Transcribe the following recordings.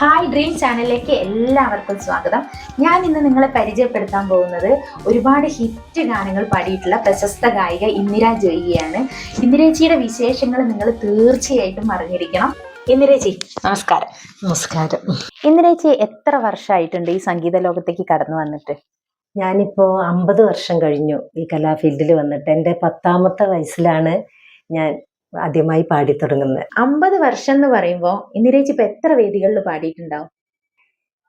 Hi dream ചാനലിലേക്ക് എല്ലാവർക്കും സ്വാഗതം. ഞാൻ ഇന്ന് നിങ്ങളെ പരിചയപ്പെടുത്താൻ പോകുന്നത് ഒരുപാട് ഹിറ്റ് ഗാനങ്ങൾ പാടിയിട്ടുള്ള പ്രശസ്ത ഗായിക ഇന്ദിര ജോയിയാണ്. ഇന്ദിരേച്ചിയുടെ വിശേഷങ്ങൾ നിങ്ങൾ തീർച്ചയായിട്ടും അറിഞ്ഞിരിക്കണം. ഇന്ദിരേച്ചി നമസ്കാരം. നമസ്കാരം. ഇന്ദിരേച്ചി എത്ര വർഷമായിട്ടുണ്ട് ഈ സംഗീത ലോകത്തേക്ക് കടന്നു വന്നിട്ട്? ഞാനിപ്പോ അമ്പത് വർഷം കഴിഞ്ഞു ഈ കലാഫീൽഡിൽ വന്നിട്ട്. എന്റെ പത്താമത്തെ വയസ്സിലാണ് ഞാൻ ആദ്യമായി പാടി തുടങ്ങുന്നത് അമ്പത് വർഷം എന്ന് പറയുമ്പോൾ ഇന്ദിരേച്ചി ഇപ്പൊ എത്ര വേദികളിൽ പാടിയിട്ടുണ്ടാവും?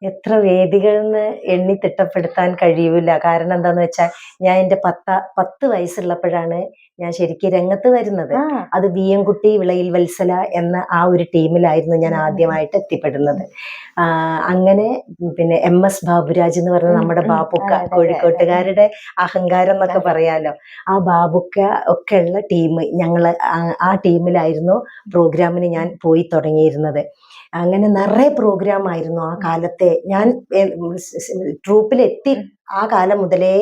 എത്ര വേദികളെന്ന് എണ്ണി തിട്ടപ്പെടുത്താൻ കഴിയൂല. കാരണം എന്താന്ന് വെച്ചാൽ ഞാൻ എന്റെ പത്ത പത്ത് വയസ്സുള്ളപ്പോഴാണ് ഞാൻ ശരിക്കും രംഗത്ത് വരുന്നത്. അത് ബി എം കുട്ടി വിളയിൽ വത്സല എന്ന ആ ഒരു ടീമിലായിരുന്നു ഞാൻ ആദ്യമായിട്ട് എത്തിപ്പെടുന്നത്. അങ്ങനെ പിന്നെ എം എസ് ബാബുരാജ് എന്ന് പറഞ്ഞ നമ്മുടെ ബാബുക്ക. കോഴിക്കോട്ടുകാരുടെ അഹങ്കാരം എന്നൊക്കെ പറയാലോ. ആ ബാബുക്ക ഒക്കെ ഉള്ള ടീം ഞങ്ങൾ ആ ടീമിലായിരുന്നു പ്രോഗ്രാമിന് ഞാൻ പോയി തുടങ്ങിയിരുന്നത്. അങ്ങനെ നിറയെ പ്രോഗ്രാം ആയിരുന്നു ആ കാലത്തെ. ഞാൻ ട്രൂപ്പിലെത്തി ആ കാലം മുതലേ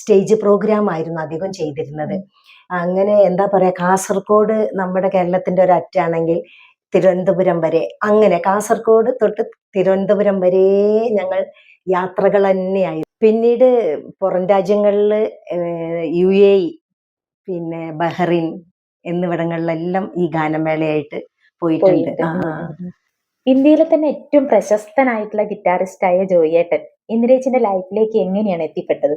സ്റ്റേജ് പ്രോഗ്രാം ആയിരുന്നു അധികം ചെയ്തിരുന്നത്. അങ്ങനെ എന്താ പറയുക കാസർഗോഡ് നമ്മുടെ കേരളത്തിന്റെ ഒരു അറ്റാണെങ്കിൽ തിരുവനന്തപുരം വരെ. അങ്ങനെ കാസർഗോഡ് തൊട്ട് തിരുവനന്തപുരം വരെ ഞങ്ങൾ യാത്രകൾ തന്നെയായി. പിന്നീട് പുറം രാജ്യങ്ങളിൽ യു എ പിന്നെ ബഹ്റിൻ എന്നിവിടങ്ങളിലെല്ലാം ഈ ഗാനമേളയായിട്ട് പോയിട്ടുണ്ട്. ഇന്ത്യയിലെ തന്നെ ഏറ്റവും പ്രശസ്തനായിട്ടുള്ള ഗിറ്റാറിസ്റ്റായ ജോയേട്ടൻ ഇന്ദിരേച്ചിന്റെ ലൈഫിലേക്ക് എങ്ങനെയാണ് എത്തിപ്പെട്ടത്?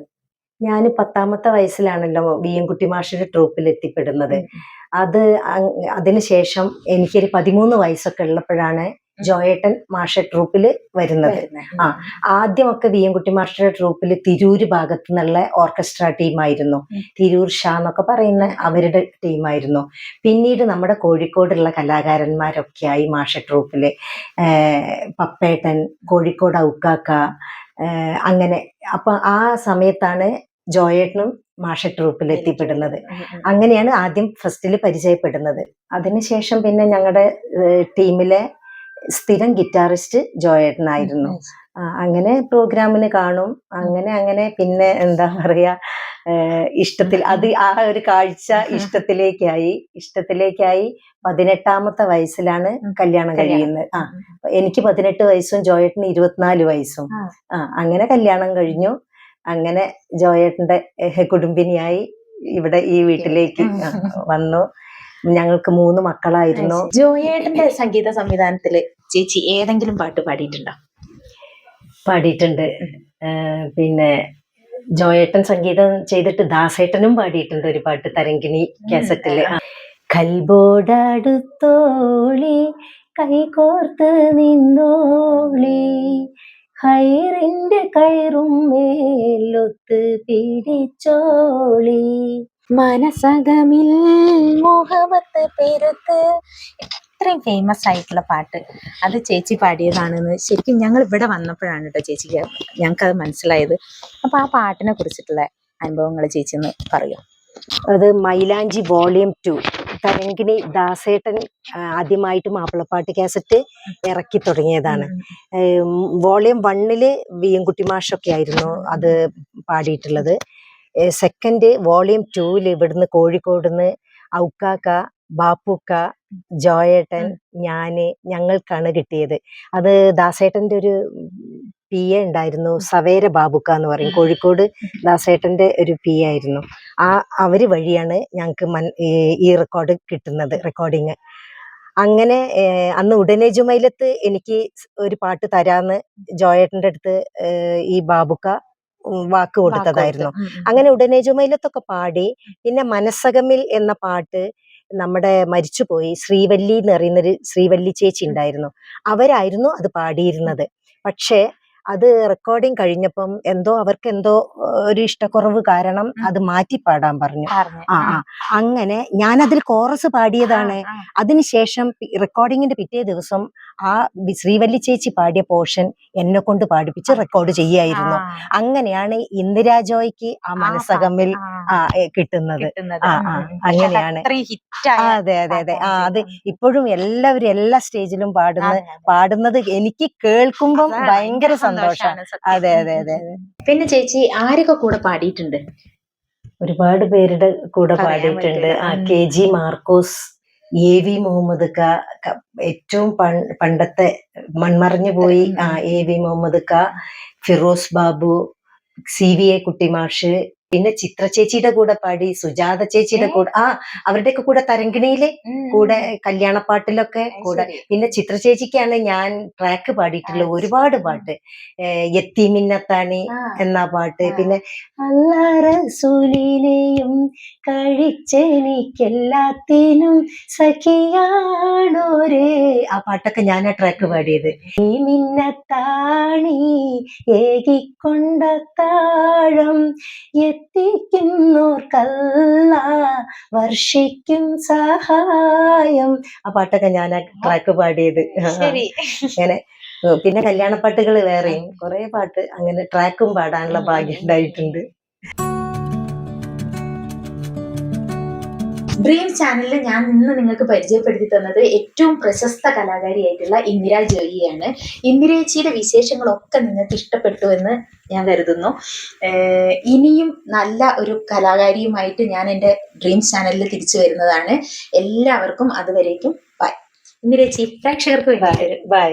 ഞാൻ പത്താമത്തെ വയസ്സിലാണല്ലോ വി എം കുട്ടി മാഷിന്റെ ട്രൂപ്പിൽ എത്തിപ്പെടുന്നത്. അത് അതിനുശേഷം എനിക്കൊരു പതിമൂന്ന് വയസ്സൊക്കെ ഉള്ളപ്പോഴാണ് ജോയേട്ടൻ മാഷ ട്രൂപ്പിൽ വരുന്നത്. ആ. ആദ്യമൊക്കെ വി എം കുട്ടി മാസ്റ്റർ ട്രൂപ്പിൽ തിരൂര് ഭാഗത്തു നിന്നുള്ള ഓർക്കസ്ട്ര ടീമായിരുന്നു. തിരൂർ ഷാ എന്നൊക്കെ പറയുന്ന അവരുടെ ടീമായിരുന്നു പിന്നീട് നമ്മുടെ കോഴിക്കോടുള്ള കലാകാരന്മാരൊക്കെയായി മാഷ ട്രൂപ്പിൽ ഏഹ് പപ്പേട്ടൻ കോഴിക്കോട് ഔക്കാക്ക അങ്ങനെ. അപ്പൊ ആ സമയത്താണ് ജോയേട്ടനും മാഷ ട്രൂപ്പിൽ എത്തിപ്പെടുന്നത്. അങ്ങനെയാണ് ആദ്യം ഫസ്റ്റിൽ പരിചയപ്പെടുന്നത്. അതിനുശേഷം പിന്നെ ഞങ്ങളുടെ ടീമിലെ സ്ഥിരം ഗിറ്റാറിസ്റ്റ് ജോയേട്ടനായിരുന്നു. അങ്ങനെ പ്രോഗ്രാമിന് കാണും. അങ്ങനെ അങ്ങനെ പിന്നെ എന്താ പറയാ ഇഷ്ടത്തിൽ അത് ആ ഒരു കാഴ്ച ഇഷ്ടത്തിലേക്കായി. ഇഷ്ടത്തിലേക്കായി പതിനെട്ടാമത്തെ വയസ്സിലാണ് കല്യാണം. കഴിയുന്നത്. ആ എനിക്ക് പതിനെട്ട് വയസ്സും ജോയേട്ടന് ഇരുപത്തിനാല് വയസ്സും. ആ. അങ്ങനെ കല്യാണം കഴിഞ്ഞു. അങ്ങനെ ജോയേട്ടന്റെ കുടുംബിനിയായി ഇവിടെ ഈ വീട്ടിലേക്ക് വന്നു. ഞങ്ങൾക്ക് മൂന്ന് മക്കളായിരുന്നു. ജോയേട്ടന്റെ സംഗീത സംവിധാനത്തിൽ ചേച്ചി ഏതെങ്കിലും പാട്ട് പാടിയിട്ടുണ്ടോ? പാടിയിട്ടുണ്ട്. പിന്നെ ജോയേട്ടൻ സംഗീതം ചെയ്തിട്ട് ദാസേട്ടനും പാടിയിട്ടുണ്ട് ഒരു പാട്ട് തരങ്കിണി കാസറ്റിൽ. കൽബോടടുത്തോളി കൈകോർത്ത് നിന്നോളി ഹൈറിന്റെ കയറും മേലൊത്ത് പിടിച്ചോളി. മനസകമിൽ മോഹമത്ത് പെരുത്ത്. ഇത്രയും ഫേമസ് ആയിട്ടുള്ള പാട്ട്. അത് ചേച്ചി പാടിയതാണെന്ന് ശരിക്കും ഞങ്ങൾ ഇവിടെ വന്നപ്പോഴാണ് കേട്ടോ ചേച്ചിക്ക് ഞങ്ങൾക്കത് മനസ്സിലായത്. അപ്പം ആ പാട്ടിനെ കുറിച്ചിട്ടുള്ള അനുഭവങ്ങൾ ചേച്ചി ഒന്ന് പറയൂ. അത് മൈലാഞ്ചി വോളിയം ടു. തരങ്കിണി ദാസേട്ടൻ ആദ്യമായിട്ട് മാപ്പിളപ്പാട്ട് കാസറ്റ് ഇറക്കി തുടങ്ങിയതാണ്. വോളിയം വണ്ണിൽ വി എം കുട്ടി മാഷൊക്കെ ആയിരുന്നു അത് പാടിയിട്ടുള്ളത്. സെക്കൻഡ് വോളിയം ടൂവിൽ ഇവിടുന്ന് കോഴിക്കോടുന്ന് ഔക്കാക്ക ബാപ്പുക്ക ജോയേട്ടൻ ഞാൻ ഞങ്ങൾക്കാണ് കിട്ടിയത്. അത് ദാസേട്ടന്റെ ഒരു പി എ ഉണ്ടായിരുന്നു സവേര ബാബുക്ക എന്ന് പറയും. കോഴിക്കോട് ദാസേട്ടന്റെ ഒരു പി എ ആയിരുന്നു. ആ അവർ വഴിയാണ് ഞങ്ങൾക്ക് മൻ ഈ- റെക്കോർഡ് കിട്ടുന്നത് റെക്കോർഡിങ് അങ്ങനെ അന്ന് ഉടനെ ജുമൈലത്ത് എനിക്ക് ഒരു പാട്ട് തരാന്ന് ജോയേട്ടന്റെ അടുത്ത് ഈ ബാബുക്ക വാക്ക് കൊടുത്തതായിരുന്നു. അങ്ങനെ ഉടനെ ജുമൈലത്തൊക്കെ പാടി പിന്നെ മനസ്സകമിൽ എന്ന പാട്ട് നമ്മുടെ മരിച്ചുപോയി ശ്രീവല്ലി എന്ന് പറയുന്നൊരു ശ്രീവല്ലി ചേച്ചി ഉണ്ടായിരുന്നു. അവരായിരുന്നു അത് പാടിയിരുന്നത്. പക്ഷേ അത് റെക്കോർഡിങ് കഴിഞ്ഞപ്പം എന്തോ അവർക്ക് എന്തോ ഒരു ഇഷ്ടക്കുറവ് കാരണം അത് മാറ്റി പാടാൻ പറഞ്ഞു. ആ ആ. അങ്ങനെ ഞാനതിൽ കോറസ് പാടിയതാണ്. അതിനുശേഷം റെക്കോർഡിങ്ങിന്റെ പിറ്റേ ദിവസം ആ ശ്രീവല്ലി ചേച്ചി പാടിയ പോർഷൻ എന്നെ കൊണ്ട് പാടിപ്പിച്ച് റെക്കോർഡ് ചെയ്യായിരുന്നു. അങ്ങനെയാണ് ഇന്ദിരാജോയ്ക്ക് ആ ഏ, കിട്ടുന്നത്. അങ്ങനെയാണ്. അതെ അതെ അതെ. ആ അത് ഇപ്പോഴും എല്ലാവരും എല്ലാ സ്റ്റേജിലും പാടുന്ന. പാടുന്നത് എനിക്ക് കേൾക്കുമ്പം ഭയങ്കര സന്തോഷമാണ് അതെ അതെ അതെ പിന്നെ ചേച്ചി ആരൊക്കെ കൂടെ പാടിയിട്ടുണ്ട്? ഒരുപാട് പേരുടെ കൂടെ പാടിയിട്ടുണ്ട്. ആ. K G Markose A V Muhammad ക ഏറ്റവും പണ്ടത്തെ മൺമറഞ്ഞു പോയി ആ എ വി മുഹമ്മദ് ക Firoz Babu C V A Kuttimash പിന്നെ ചിത്ര ചേച്ചിയുടെ കൂടെ പാടി സുജാത ചേച്ചിയുടെ കൂടെ ആ അവരുടെയൊക്കെ കൂടെ തരങ്കിണിയിലെ കൂടെ കല്യാണപ്പാട്ടിലൊക്കെ കൂടെ. പിന്നെ ചിത്ര ചേച്ചിക്കാണ് ഞാൻ ട്രാക്ക് പാടിയിട്ടുള്ള ഒരുപാട് പാട്ട്. ആ, എന്ന പാട്ട്. പിന്നെ അല്ലാറസൂലിനെയും കഴിച്ചെനിക്കെല്ലാത്തിനും സഖിയാണോരേ. ആ പാട്ടൊക്കെ ഞാൻ ആ ട്രാക്ക് പാടിയത്. ഈ മിന്നത്താണി ഏകിക്കൊണ്ട താഴം എത്തിക്കുന്നോർക്കല്ല വർഷിക്കും സഹായം. ആ പാട്ടൊക്കെ ഞാൻ ആ. ട്രാക്ക് പാടിയത് അങ്ങനെ പിന്നെ പിന്നെ കല്യാണപ്പാട്ടുകൾ വേറെയും. കുറെ പാട്ട് അങ്ങനെ ട്രാക്കും പാടാനുള്ള ഭാഗ്യം ഉണ്ടായിട്ടുണ്ട്. ഡ്രീം ചാനലിൽ ഞാൻ ഇന്ന് നിങ്ങൾക്ക് പരിചയപ്പെടുത്തി തന്നത് ഏറ്റവും പ്രശസ്ത കലാകാരിയായിട്ടുള്ള ഇന്ദിര ജോയിയാണ് ഇന്ദിരേച്ചിയുടെ വിശേഷങ്ങളൊക്കെ നിങ്ങൾക്ക് ഇഷ്ടപ്പെട്ടു എന്ന് ഞാൻ കരുതുന്നു. ഇനിയും നല്ല ഒരു കലാകാരിയുമായിട്ട് ഞാൻ എന്റെ ഡ്രീം ചാനലിൽ തിരിച്ചു വരുന്നതാണ്. എല്ലാവർക്കും അതുവരേക്കും ബൈ ഇന്ദിരേച്ചി പ്രേക്ഷകർക്ക് ബൈ